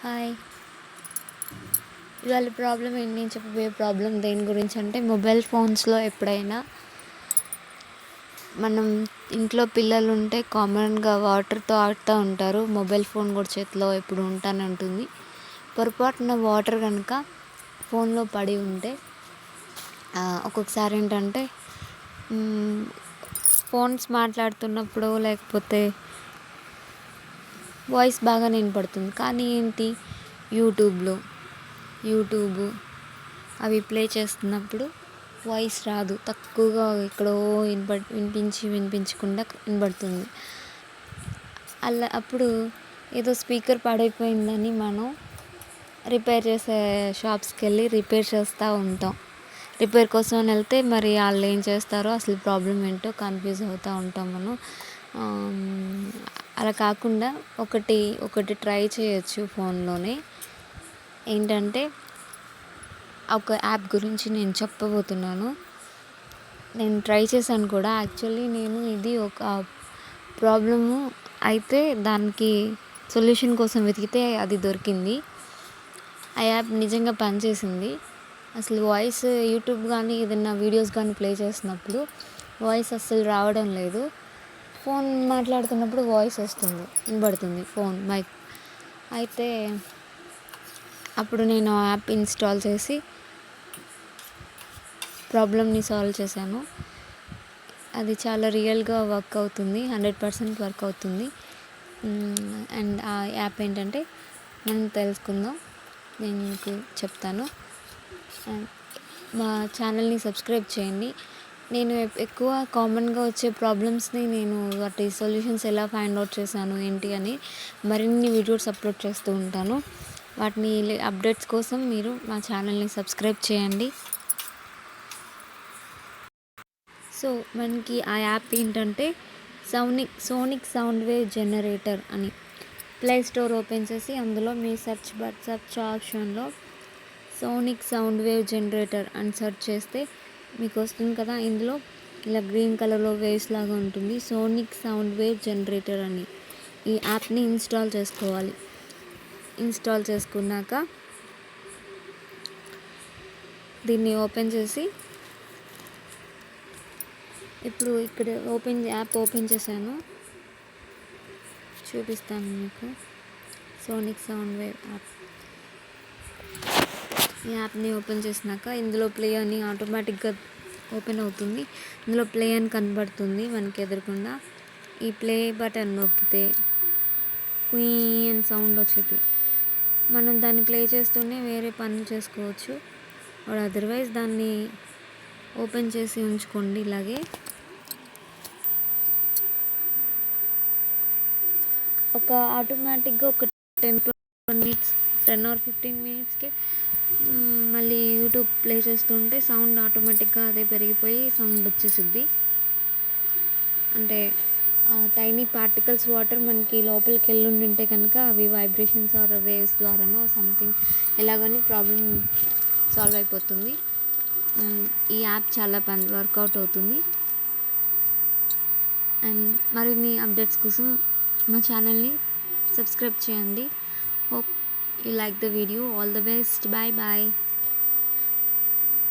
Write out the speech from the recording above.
Hi. ఇవాళ problem ఏంటి? నేను చెప్పబోయే ప్రాబ్లం దేని గురించి అంటే మొబైల్ ఫోన్స్లో ఎప్పుడైనా మనం ఇంట్లో పిల్లలు ఉంటే కామన్గా వాటర్తో ఆడుతూ ఉంటారు. మొబైల్ ఫోన్ కూడా చేతిలో ఎప్పుడు ఉంటానే ఉంటుంది. పొరపాటున వాటర్ కనుక ఫోన్లో పడి ఉంటే ఒక్కొక్కసారి ఏంటంటే ఫోన్స్ మాట్లాడుతున్నప్పుడు లేకపోతే వాయిస్ బాగానే వినపడుతుంది. కానీ ఏంటి? యూట్యూబ్లో యూట్యూబ్ అవి ప్లే చేస్తున్నప్పుడు వాయిస్ రాదు. తక్కువగా ఎక్కడో వినప వినిపించి వినిపించకుండా వినపడుతుంది. అలా అప్పుడు ఏదో స్పీకర్ పాడైపోయిందని మనం రిపేర్ చేసే షాప్స్కి వెళ్ళి రిపేర్ చేస్తూ ఉంటాం. రిపేర్ కోసం వెళ్తే మరి వాళ్ళు ఏం చేస్తారో అసలు ప్రాబ్లం ఏంటో కన్ఫ్యూజ్ అవుతూ ఉంటాం మనం. అలా కాకుండా ఒకటి ఒకటి ట్రై చేయొచ్చు ఫోన్లోనే. ఏంటంటే ఒక యాప్ గురించి నేను చెప్పబోతున్నాను. నేను ట్రై చేశాను కూడా. యాక్చువల్లీ నేను ఇది ఒక ప్రాబ్లము అయితే దానికి సొల్యూషన్ కోసం వెతికితే అది దొరికింది. ఆ యాప్ నిజంగా పనిచేసింది. అసలు వాయిస్ యూట్యూబ్ కానీ ఏదైనా వీడియోస్ కానీ ప్లే చేసినప్పుడు వాయిస్ అస్సలు రావడం లేదు. ఫోన్ మాట్లాడుతున్నప్పుడు వాయిస్ వస్తుంది వినబడుతుంది ఫోన్ మైక్. అయితే అప్పుడు నేను ఆ యాప్ ఇన్స్టాల్ చేసి ప్రాబ్లమ్ని సాల్వ్ చేశాను. అది చాలా రియల్గా వర్క్ అవుతుంది హండ్రెడ్ పర్సెంట్ వర్క్ అవుతుంది. అండ్ ఆ యాప్ ఏంటంటే మనం తెలుసుకుందాం నేను మీకు చెప్తాను. మా ఛానల్ని సబ్స్క్రైబ్ చేయండి. నేను ఎక్కువ కామన్గా వచ్చే ప్రాబ్లమ్స్ని నేను వాటి సొల్యూషన్స్ ఎలా ఫైండ్ అవుట్ చేశాను ఏంటి అని మరిన్ని వీడియోస్ అప్లోడ్ చేస్తూ ఉంటాను. వాటిని అప్డేట్స్ కోసం మీరు మా ఛానల్ని సబ్స్క్రైబ్ చేయండి. సో మనకి ఆ యాప్ ఏంటంటే sonic sonic sound wave generator అని. ప్లే స్టోర్ ఓపెన్ చేసి అందులో మీ సెర్చ్ బట్ సెర్చ్ ఆప్షన్లో సోనిక్ సౌండ్ వేవ్ జనరేటర్ అని సెర్చ్ చేస్తే మీకు వస్తుంది కదా ఇందులో ఇలా గ్రీన్ కలర్లో వేవ్స్ లాగా ఉంటుంది. సోనిక్ సౌండ్ వేవ్ జనరేటర్ అని ఈ యాప్ని ఇన్స్టాల్ చేసుకోవాలి. ఇన్స్టాల్ చేసుకున్నాక దీన్ని ఓపెన్ చేసి ఇప్పుడు ఇక్కడ ఓపెన్ యాప్ ఓపెన్ చేశాను. చూపిస్తాను మీకు. సోనిక్ సౌండ్ వేవ్ యాప్ ఈ యాప్ని ఓపెన్ చేసినాక ఇందులో ప్లే అని ఆటోమేటిక్గా ఓపెన్ అవుతుంది. ఇందులో ప్లే అని కనబడుతుంది మనకి ఎదురకుండా. ఈ ప్లే బటన్ నొక్కితే క్వీ అని సౌండ్ వచ్చేది. మనం దాన్ని ప్లే చేస్తూనే వేరే పనులు చేసుకోవచ్చు. వాడు అదర్వైజ్ దాన్ని ఓపెన్ చేసి ఉంచుకోండి ఇలాగే. ఒక ఆటోమేటిక్గా ఒక ten minutes ten or fifteen మినిట్స్కి మళ్ళీ యూట్యూబ్ ప్లే చేస్తుంటే సౌండ్ ఆటోమేటిక్గా అదే పెరిగిపోయి సౌండ్ వచ్చేసిద్ది. అంటే టైనీ పార్టికల్స్ వాటర్ మనకి లోపలికి వెళ్ళి ఉంటే కనుక అవి వైబ్రేషన్స్ ఆర్ వేవ్స్ ద్వారానో సంథింగ్ ఎలాగని ప్రాబ్లం సాల్వ్ అయిపోతుంది. ఈ యాప్ చాలా పని వర్కౌట్ అవుతుంది. అండ్ మరిన్ని అప్డేట్స్ కోసం మా ఛానల్ని సబ్స్క్రైబ్ చేయండి. Hope you like the video? All the best. Bye bye